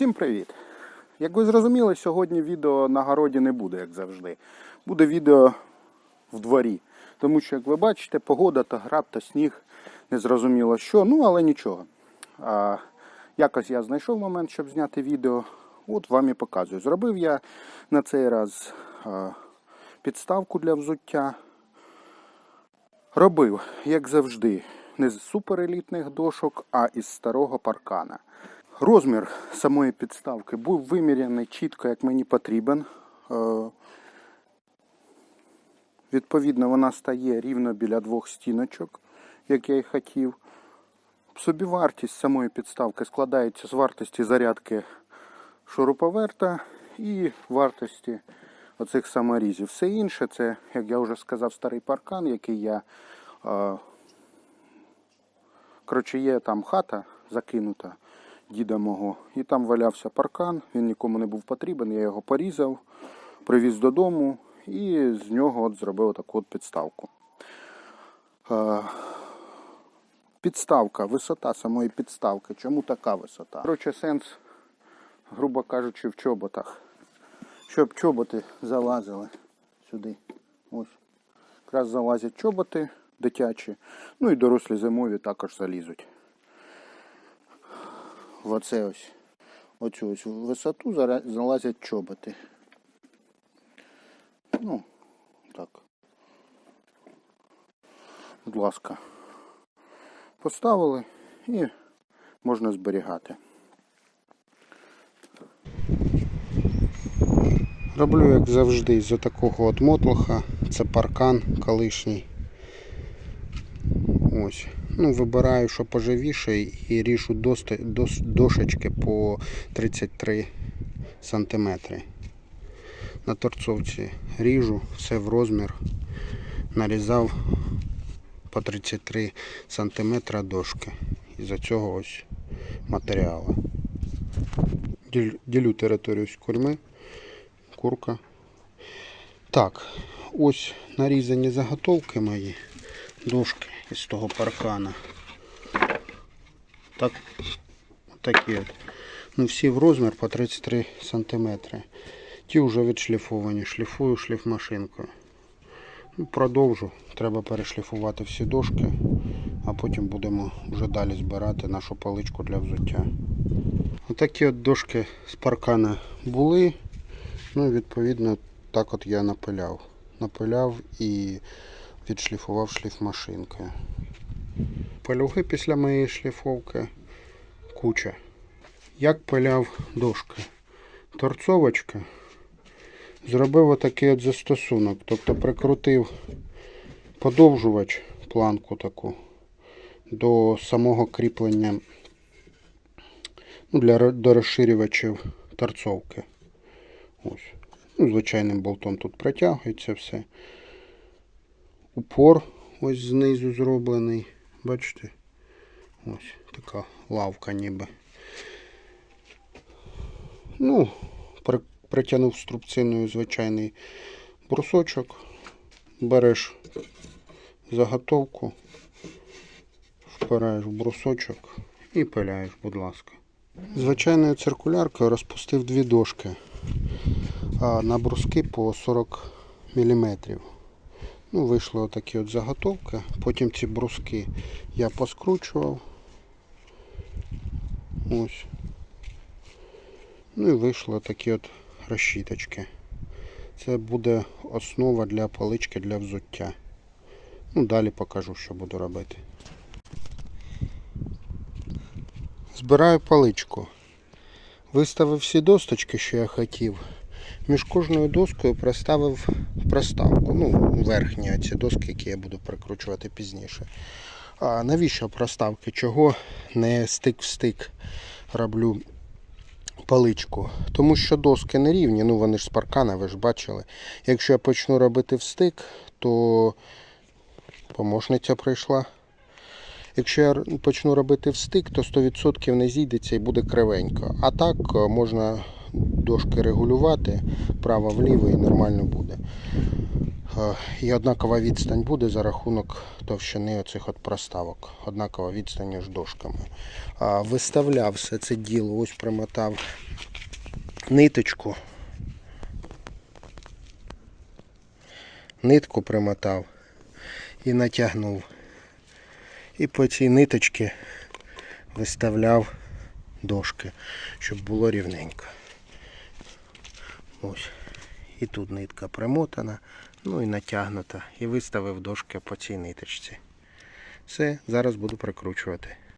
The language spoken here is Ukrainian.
Всім привіт! Як ви зрозуміли, сьогодні відео на городі не буде, як завжди. Буде відео в дворі. Тому що, як ви бачите, погода та граб та сніг, не зрозуміло що, ну але нічого. А, якось я знайшов момент, щоб зняти відео. От вам і показую. Зробив я на цей раз а, підставку для взуття. Робив, як завжди, не з суперелітних дошок, а із старого паркана. Розмір самої підставки був виміряний чітко, як мені потрібен. Е, Відповідно, вона стає рівно біля двох стіночок, як я і хотів. Собівартість самої підставки складається з вартості зарядки шуруповерта і вартості оцих саморізів. Все інше це, як я вже сказав, старий паркан, який я. Е, Коротше, є там хата закинута діда мого, і там валявся паркан, він нікому не був потрібен, я його порізав, привіз додому і з нього от зробив таку от підставку. Підставка, висота самої підставки. Чому така висота? Коротше, сенс, грубо кажучи, в чоботах. Щоб чоботи залазили сюди. Ось. Якраз залазять чоботи дитячі, ну і дорослі зимові також залізуть. В оце ось оцю ось висоту залазять чоботи. Ну, так. Будь ласка. Поставили і можна зберігати. Роблю, як завжди, з такого от мотлоха. Це паркан колишній. Ось. Ну, вибираю, що поживіше, і ріжу дошечки по 33 сантиметри. На торцовці ріжу, все в розмір. Нарізав по 33 сантиметра дошки. Із-за цього ось матеріалу. Ділю територію з курми. Курка. Так, ось нарізані заготовки мої дошки із того паркана. Так, такі от. Ну, всі в розмір по 33 см. Ті вже відшліфовані. Шліфую шліфмашинкою. Ну, продовжу. Треба перешліфувати всі дошки, а потім будемо вже далі збирати нашу паличку для взуття. Отакі от дошки з паркана були. Ну відповідно так от я напиляв. Напиляв і відшліфував шліфмашинкою. Пилюги після моєї шліфовки куча. Як пиляв дошки? Торцовочка. Зробив отакий от застосунок. Тобто прикрутив подовжувач, планку таку, до самого кріплення ну, для, до розширювачів торцовки. Ось. Ну, звичайним болтом тут протягується все. Упор ось знизу зроблений. Бачите? Ось така лавка ніби. Ну, при, притягнув струбциною звичайний брусочок. Береш заготовку, впираєш в брусочок і пиляєш, будь ласка. Звичайною циркуляркою розпустив дві дошки а на бруски по 40 мм. Ну, вийшли отакі от заготовки. Потім ці бруски я поскручував. Ось. Ну і вийшли такі от розщіточки. Це буде основа для палички для взуття. Ну, далі покажу, що буду робити. Збираю паличку. Виставив всі досточки, що я хотів. Між кожною доскою проставив проставку. Ну, верхні ці доски, які я буду прикручувати пізніше. А навіщо проставки? Чого не стик в стик роблю паличку? Тому що доски не рівні, ну вони ж з паркана, ви ж бачили. Якщо я почну робити в стик, то помощниця прийшла. Якщо я почну робити в стик, то 100% не зійдеться і буде кривенько. А так е, можна дошки регулювати право-вліво і нормально буде. е, і однакова відстань буде за рахунок товщини оцих от проставок. Однакова відстань між дошками. Виставляв все це діло, ось примотав ниточку. Нитку примотав і натягнув. І по цій ниточці виставляв дошки, щоб було рівненько. Ось. І тут нитка примотана, ну і натягнута. І виставив дошки по цій ниточці. Все, зараз буду прикручувати.